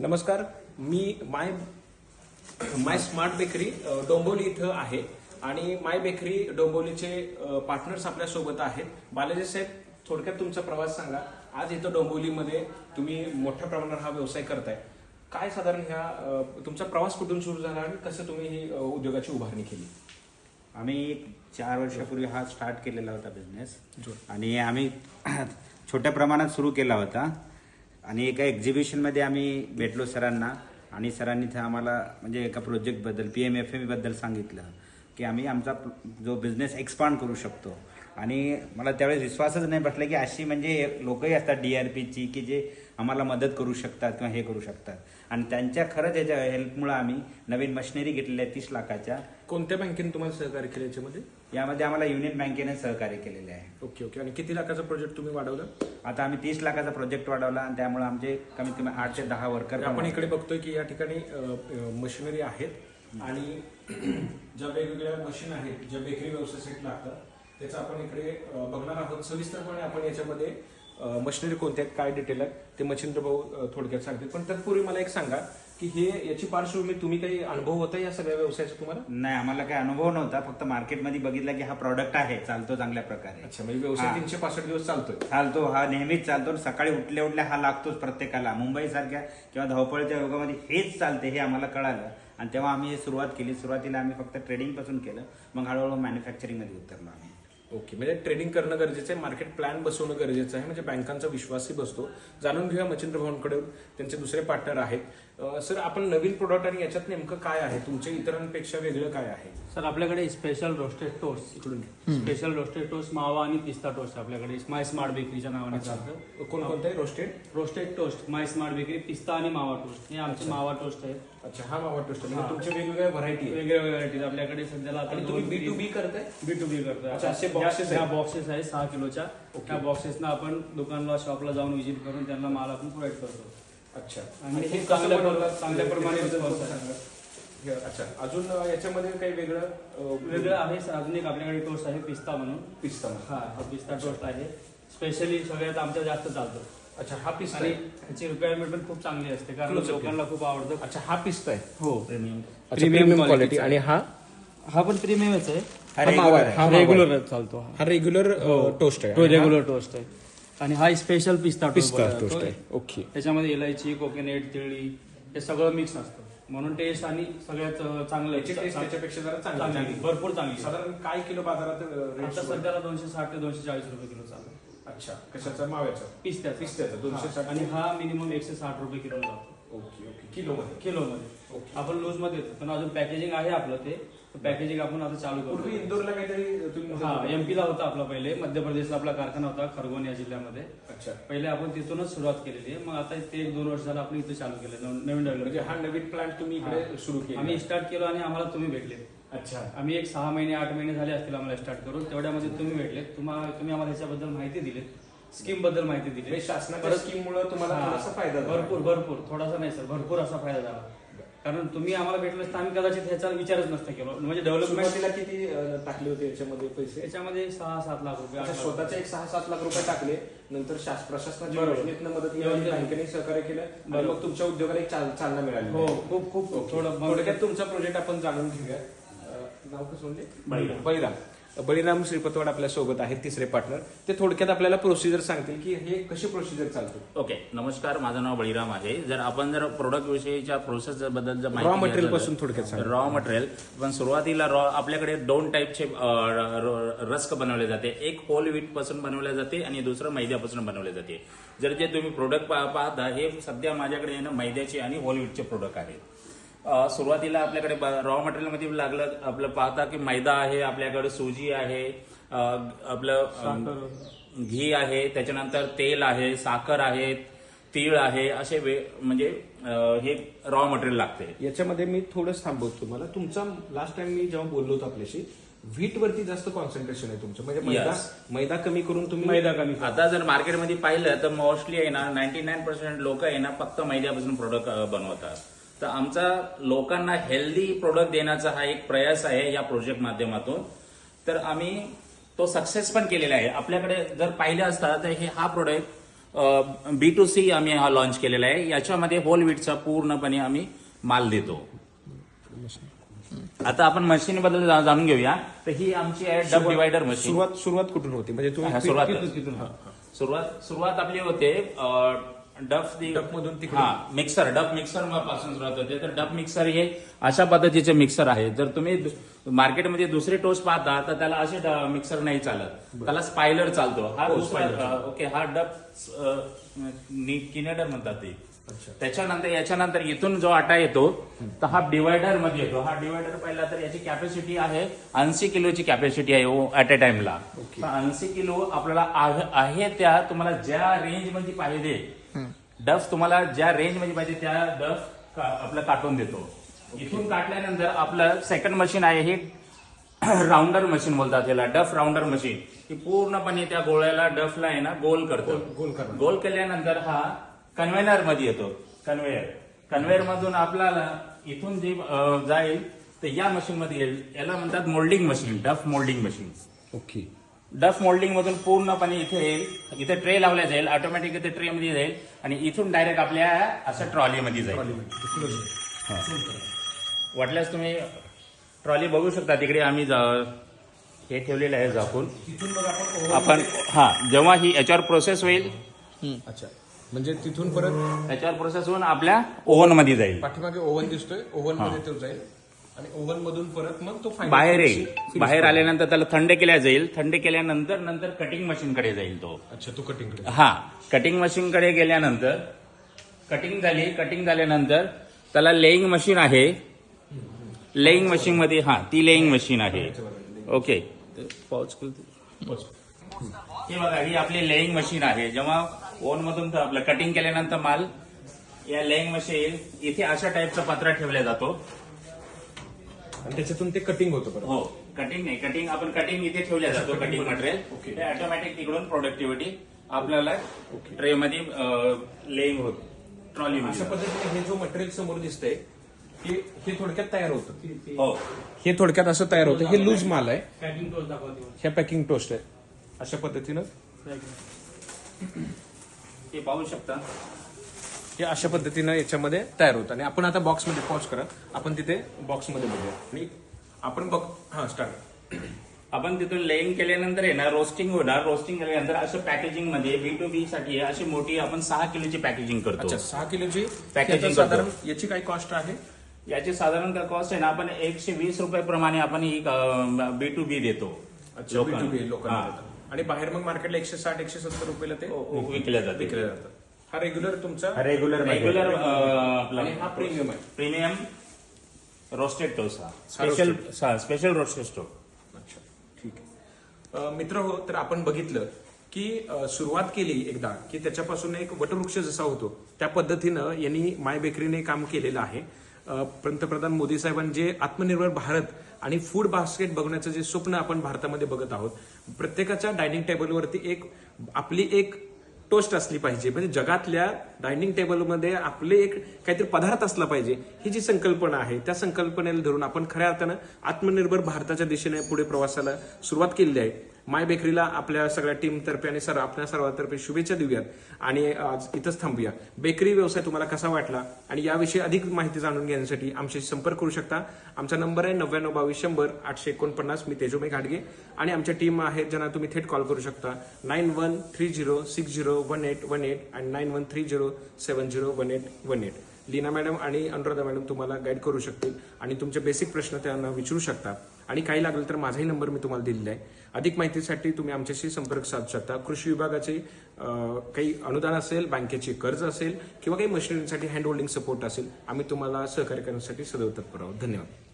नमस्कार मी my my smart bakery अ, डोंबिवली इथं आहे. आणि माय बेकरी डोंबिवलीचे पार्टनर्स आपल्यासोबत आहेत. बालाजी साहेब थोडक्यात तुमचा प्रवास सांगा. आज इथं डोंबिवलीमध्ये तुम्ही मोठ्या प्रमाणावर हा व्यवसाय करताय. काय साधारण ह्या तुमचा प्रवास कुठून सुरू झाला आणि कसं तुम्ही ही उद्योगाची उभारणी केली? आम्ही चार वर्षापूर्वी हा स्टार्ट केलेला होता बिझनेस जो. आणि आम्ही छोट्या प्रमाणात सुरू केला होता. आणि एका एक्झिबिशनमध्ये आम्ही भेटलो सरांना. आणि सरांनी इथं आम्हाला म्हणजे एका प्रोजेक्टबद्दल पी एम एफ एमबद्दल सांगितलं की आम्ही आमचा जो बिझनेस एक्सपांड करू शकतो. आणि मला त्यावेळेस विश्वासच नाही बसला की अशी म्हणजे लोकही असतात डी आर पीची की जे आम्हाला मदत करू शकतात किंवा हे करू शकतात. आणि त्यांच्या खरंच याच्या हेल्पमुळं आम्ही नवीन मशिनरी घेतलेल्या आहे तीस लाखाच्या कोणत्या बँकेने तुम्हाला सहकार्य केलं याच्यामध्ये? यामध्ये आम्हाला युनियन बँकेने सहकार्य केलेले आहे. Okay okay. आणि किती लाखाचा प्रोजेक्ट तुम्ही वाढवलं? आता आम्ही तीस लाखाचा प्रोजेक्ट वाढवला आणि त्यामुळे आमचे कमीत कमी आठ ते दहा वर्कर आपण इकडे बघतोय की या ठिकाणी मशिनरी आहेत. आणि ज्या वेगवेगळ्या मशीन आहेत ज्या बेकरी व्यवसायासाठी लागतात त्याचं आपण इकडे बघणार आहोत. सविस्तरपणे आपण याच्यामध्ये मशिनरी कोणत्या आहेत काय डिटेल आहे ते मच्छिंद्र भाऊ थोडक्यात सांगतील. पण तत्पूर्वी मला एक सांगा की हे याची पार्श्वभूमी तुम्ही काही अनुभव होता या सगळ्या व्यवसायाचा तुम्हाला? नाही आम्हाला काही अनुभव नव्हता. फक्त मार्केटमध्ये बघितलं की हा प्रॉडक्ट आहे चालतो चांगल्या प्रकारे. अच्छा म्हणजे व्यवसाय. तीनशे पासष्ट दिवस चालतोय. चालतो हा नेहमीच चालतो. आणि सकाळी उठल्या उठल्या हा लागतोच प्रत्येकाला. मुंबई सारख्या किंवा धावपळीच्या युगामध्ये हेच चालते हे आम्हाला कळालं. आणि तेव्हा आम्ही सुरुवात केली. सुरुवातीला आम्ही फक्त ट्रेडिंगपासून केलं. मग हळूहळू मॅन्युफॅक्चरिंगमध्ये उतरलो आम्ही. ओके म्हणजे ट्रेडिंग करणं गरजेचं आहे मार्केट प्लॅन बसवणं गरजेचं आहे म्हणजे बँकांचा विश्वासही बसतो. जाणून घेऊया मच्छिंद्र भाऊंकडे त्यांचे दुसरे पार्टनर आहेत. सर आपण नवीन प्रोडक्ट आणि याच्यात नेमकं काय आहे? तुमच्या इतरांपेक्षा वेगळं काय आहे? सर आपल्याकडे स्पेशल रोस्टेड टोस्ट इकडून स्पेशल रोस्टेड टोस्ट मावा आणि पिस्ता टोस्ट आपल्याकडे. माय स्मार्ट बेकरीच्या नावाने चालतं. कोणकोणते roasted roasted toast my smart bakery पिस्ता आणि मावा टोस्ट हे आमचे मावा टोस्ट आहे अच्छा हा मावा टोस्ट म्हणजे हा. तुमच्या वेगवेगळ्या व्हरायटी आहे वेगळ्या व्हरायटीज आपल्याकडे सध्याला आता आणि तुम्ही बी टू बी करताय? बी टू बी करतोय. असे ह्या आहेत? बॉक्सेस आहे सहा किलोच्या. त्या बॉक्सेसना आपण दुकानला शॉपला जाऊन विजिट करून त्यांना माल आपण प्रोव्हाइड करतो. अच्छा. आणि हे चांगल्या चांगल्या प्रमाणे अच्छा. अजून याच्यामध्ये काही वेगळं वेगळं आहे अजून एक आपल्याकडे टोस्ट आहे पिस्ता म्हणून. पिस्ता हा हा पिस्ता टोस्ट आहे. स्पेशली सगळ्यात आमच्या जास्त चालतो. अच्छा हा पिस्ता आणि ह्याची रिक्वायरमेंट पण खूप चांगली असते कारण लोकांना खूप आवडतं. अच्छा हा पिस्ता आहे. हो प्रीमियम प्रीमियम क्वालिटी आणि हा? हा पण प्रीमियमच आहे. मावा आहे. हा. रेग्युलर चालतो हा. हा रेग्युलर टोस्ट आहे. तो हा रेग्युलर टोस्ट आहे. आणि हा स्पेशल पिस्ता पिस्ता टोस्ट आहे. ओके त्याच्यामध्ये इलायची कोकोनट तिळी हे सगळं मिक्स असतं. म्हणून टेस्ट आणि सगळ्यात अं, चांगलं आहे. टेस्ट त्याच्यापेक्षा जरा चांगली चांगली आहे. भरपूर चांगली आहे. साधारण काय किलो बाजारात रेट आता सध्याला दोनशे साठ ते दोनशे चाळीस रुपये किलो चालू आहे. अच्छा. कशाचा? माव्याचा? पिस्त्याचा. पिस्त्याचा. दोनशे हा. साठ आणि हा मिनिमम एकशे साठ रुपये किलो जातो. ओके ओके किलो मध्ये किलो मध्ये ओके. आपण लूजमध्ये देतो पण अजून पॅकेजिंग आहे आपलं ते. पॅकेजिंग आपण आता चालू पूर्वी करतो इंदोरला काहीतरी तुम्ही हा एमपी ला होता आपला पहिले. मध्य प्रदेशला आपला कारखाना होता खरगोन या जिल्ह्यामध्ये. अच्छा. पहिले आपण तिथूनच सुरुवात केलेली आहे. मग आता ते एक दोन वर्ष झालं आपण इथे चालू केलं नव- नवीन म्हणजे हा नवीन प्लांट तुम्ही इकडे. सुरू केला. आम्ही स्टार्ट केलो आणि आम्हाला तुम्ही भेटले. अच्छा. आम्ही एक सहा महिने आठ महिने झाले असतील आम्हाला स्टार्ट करून. तेवढ्यामध्ये तुम्ही भेटले. तुम्हाला तुम्ही आम्हाला ह्याच्याबद्दल माहिती दिली. स्कीमबद्दल माहिती दिली. म्हणजे शासनाच्या परत- स्कीम मुळे तुम्हाला हा. थोडासा फायदा झाला. भरपूर भरपूर. थोडासा नाही सर. भरपूर असा फायदा झाला. कारण तुम्ही आम्हाला भेटलं असतं आम्ही कदाचित ह्याचा विचारच नसता केलो म्हणजे डेव्हलपमेंट सुरुवातीला किती अं, टाकले होते याच्यामध्ये पैसे त्याच्यामध्ये सहा सात लाख रुपये आठ अच्छा, लाख स्वतःचे एक सहा सात लाख रुपये टाकले नंतर शास प्रशासनाच्या बरोबर. योजनेतनं मदत मिळाली योजनेत. बँकेने सहकार्य केलं आणि बरोबर. मग तुमच्या उद्योगाला एक चाल- चालना मिळाली हो खूप खूप. थोडं थोडक्यात तुमचा प्रोजेक्ट आपण जाणून घेऊया अं, नाव कसं म्हणले बळीराम. बळीराम बळीराम श्रीपतवाड आपल्यासोबत आहेत तिसरे पार्टनर ते थोडक्यात आपल्याला प्रोसिजर सांगतील की हे कशी प्रोसिजर चालते. ओके नमस्कार माझं नाव बळीराम आहे. जर आपण जर प्रोडक्ट विषयीच्या प्रोसेस बद्दल जर Raw material पासून थोडक्यात. रॉ मटेरियल पण सुरुवातीला रॉ आपल्याकडे दोन टाईपचे रस्क बनवले जाते. एक होल व्हीटपासून बनवले जाते आणि दुसरं मैद्यापासून बनवले जाते. जर जे तुम्ही प्रोडक्ट पाहता हे सध्या माझ्याकडे मैद्याचे आणि होल व्हीटचे प्रोडक्ट आहेत. सुरुवातीला आपल्याकडे रॉ मटेरियलमध्ये लागलं आपलं पाहता की मैदा आहे आपल्याकडे सुजी आहे आपलं घी आहे त्याच्यानंतर तेल आहे साखर आहे तीळ आहे असे वे म्हणजे हे रॉ मटेरियल लागते. याच्यामध्ये मी थोडंच थांबवतो तुम्हाला. तुमचा लास्ट टाइम मी जेव्हा बोललो होतो आपल्याशी व्हीट वरती जास्त कॉन्सन्ट्रेशन आहे तुमचं. म्हणजे मैदा. मैदा कमी करून तुम्ही मैदा कमी आता जर मार्केटमध्ये पाहिलं तर मोस्टली आहे ना नाईन्टी नाईन पर्सेंट लोक आहे ना फक्त मैद्यापासून प्रोडक्ट बनवतात. तर आमचा लोकांना हेल्दी प्रोडक्ट देण्याचा हा एक प्रयास आहे या प्रोजेक्ट माध्यमातून. तर आम्ही तो सक्सेस पण केलेला आहे. आपल्याकडे जर पाहिलं असता तर हे हा प्रोडक्ट बी टू सी आम्ही हा लॉन्च केलेला आहे. याच्यामध्ये होल विटचा पूर्णपणे आम्ही माल देतो. आता आपण मशीन बद्दल जाणून घेऊया. तर ही आमची आहे डब डिवायडर मशीन सुरुवात सुरुवात कुठून होती? म्हणजे. सुरुवात. सुरुवात आपली होते डफ डफमधून तिकडे. हा मिक्सर डफ मिक्सरपासून सुरुवात होते. तर डफ मिक्सर हे अशा पद्धतीचे मिक्सर आहे. जर तुम्ही मार्केटमध्ये दुसरे टोस्ट पाहता तर त्याला असे मिक्सर नाही चालत. त्याला स्पायलर चालतो. हा हो, अ, ओके हा डफ किनेडर म्हणतात ते. त्याच्यानंतर याच्यानंतर इथून जो आटा येतो तर हा डिवायडरमध्ये येतो. हा डिवायडर पाहिला तर याची कॅपॅसिटी आहे ऐंशी किलोची कॅपॅसिटी आहे ऍट अ टाइमला ऐंशी किलो आपल्याला आहे- आहे त्या तुम्हाला ज्या रेंजमध्ये पाहिजे डफ तुम्हाला ज्या रेंजमध्ये पाहिजे त्या डफ का- आपलं काटून देतो. इथून काटल्यानंतर आपलं सेकंड मशीन आहे हे राऊंडर मशीन बोलतात याला. डफ राऊंडर मशीन ही पूर्णपणे त्या गोळ्याला डफला आहे ना गोल करतो. गोल करणार. गोल केल्यानंतर हा कन्व्हेनरमध्ये येतो. कन्व्हेयर कन्व्हेयर मधून आपल्याला इथून जे जाईल तर या मशीन मध्ये येईल. याला म्हणतात moulding machine dough moulding machine okay dough moulding मधून पूर्णपणे इथे येईल. इथे ट्रे लावल्या जाईल. ऑटोमॅटिक इथे ट्रे मध्ये जाईल. आणि इथून डायरेक्ट आपल्या असं ट्रॉली मध्ये जाईल. वाटल्यास तुम्ही ट्रॉली बघू शकता. तिकडे आम्ही जा- हे ठेवलेलं आहे झाकून. तिथून मग आपण हा जेव्हा ही याच्यावर प्रोसेस होईल. अच्छा. म्हणजे तिथून परत त्याच्यावर प्रोसेस होऊन आपल्या ओव्हनमध्ये जाईल. पाठीमागे ओव्हन दिसतोय. ओव्हनमध्ये तो जाईल. आणि ओव्हन मधून परत मग तो final बाहेर येईल. finish बाहेर. आल्यानंतर त्याला थंड केल्या जाईल. थंड केल्यानंतर नंतर कटिंग मशीन कडे जाईल तो. अच्छा तो कटिंग हा कटिंग मशीन कडे गेल्यानंतर कटिंग झाली कटिंग झाल्यानंतर त्याला लेईंग मशीन आहे. लेईंग मशीन मध्ये हा ती लेईंग मशीन आहे. ओके पॉज हे बघा ही आपली लेईंग मशीन आहे. जेव्हा ओव्हन मधून तर आपलं कटिंग केल्यानंतर माल या लेईंग मशीन इथे अशा टाईपचा पत्रा ठेवला जातो. आणि त्याच्यातून ते कटिंग होतं परत. हो कटिंग नाही. कटिंग आपण कटिंग इथे ठेवल्या जातो कटिंग मटेरियल ओके. ते ऑटोमॅटिक तिकडून प्रोडक्टिव्हिटी आपल्याला ट्रे मध्ये लेईंग होत. ट्रॉली अशा पद्धतीने हे जो मटेरियल समोर दिसतंय हे हे थोडक्यात तयार होतं. हो. हे थोडक्यात असं तयार होतं. हे लूज माल आहे. पॅकिंग टोस्ट दाखवते ह्या पॅकिंग टोस्ट आहे. अशा पद्धतीनं. ते पाहू शकता. हे अशा पद्धतीनं याच्यामध्ये तयार होतं. आणि आपण आता बॉक्समध्ये पॉज करा आपण तिथे बॉक्समध्ये बघूया. आणि आपण बघ हा स्टार्ट आपण तिथून लेईंग केल्यानंतर आहे ना रोस्टिंग होणार. रोस्टिंग केल्यानंतर असं पॅकेजिंगमध्ये बी टू बी साठी अशी मोठी आपण सहा किलोची पॅकेजिंग करतो. अच्छा सहा किलोची? करतो. साधारण याची काय कॉस्ट आहे? याची साधारण कॉस्ट आहे ना आपण एकशे वीस रुपये प्रमाणे आपण ही बी टू बी देतो. अच्छा B2B लोकांना. हा. आणि बाहेर मग मार्केटला एकशे साठ एकशे सत्तर रुपयेला ते विकल्या जाते. विकले जातात. हा रेग्युलर तुमचा? रेग्युलर रेग्युलर आणि हा प्रीमियम आहे. प्रीमियम रोस्टेड टोस्ट हा. स्पेशल स्पेशल रोस्टेड टोस्ट अच्छा ठीक आहे. मित्र हो तर आपण बघितलं की सुरुवात केली एकदा की त्याच्यापासून एक वटवृक्ष जसा होतो त्या पद्धतीनं यांनी माय बेकरीने काम केलेलं आहे. पंतप्रधान मोदी साहेबांनी जे आत्मनिर्भर भारत आणि फूड बास्केट बघण्याचं जे स्वप्न आपण भारतामध्ये बघत आहोत प्रत्येकाच्या डायनिंग टेबलवरती एक आपली एक टोस्ट असली पाहिजे. म्हणजे जगातल्या डायनिंग टेबलमध्ये आपले एक काहीतरी पदार्थ असला पाहिजे. ही जी संकल्पना आहे त्या संकल्पनेला धरून आपण खऱ्या अर्थानं आत्मनिर्भर भारताच्या दिशेने पुढे प्रवासाला सुरुवात केलेली आहे. माय बेकरीला आपल्या सगळ्या टीमतर्फे आणि सर्व आपल्या सर्वांतर्फे शुभेच्छा देऊयात. आणि आज इथंच थांबूया. बेकरी व्यवसाय तुम्हाला कसा वाटला? आणि याविषयी अधिक माहिती जाणून घेण्यासाठी आमच्याशी संपर्क करू शकता. आमचा नंबर आहे नव्याण्णव बावीस शंभर आठशे एकोणपन्नास. मी तेजोमय घाटगे. आणि आमच्या टीम आहेत ज्यांना तुम्ही थेट कॉल करू शकता. Nine one three zero six zero one eight one eight आणि nine one three zero seven zero one eight one eight. Leena madam आणि अनुराधा मॅडम तुम्हाला गाईड करू शकतील आणि तुमचे बेसिक प्रश्न त्यांना विचारू शकता. आणि काही लागलं तर माझाही नंबर मी तुम्हाला दिलेला आहे. अधिक माहितीसाठी तुम्ही आमच्याशी संपर्क साधू शकता. कृषी विभागाचे काही अनुदान असेल बँकेचे कर्ज असेल किंवा काही मशिनरीसाठी हँड होल्डिंग सपोर्ट असेल आम्ही तुम्हाला सहकार्य करण्यासाठी सदैव तत्पर आहोत. धन्यवाद.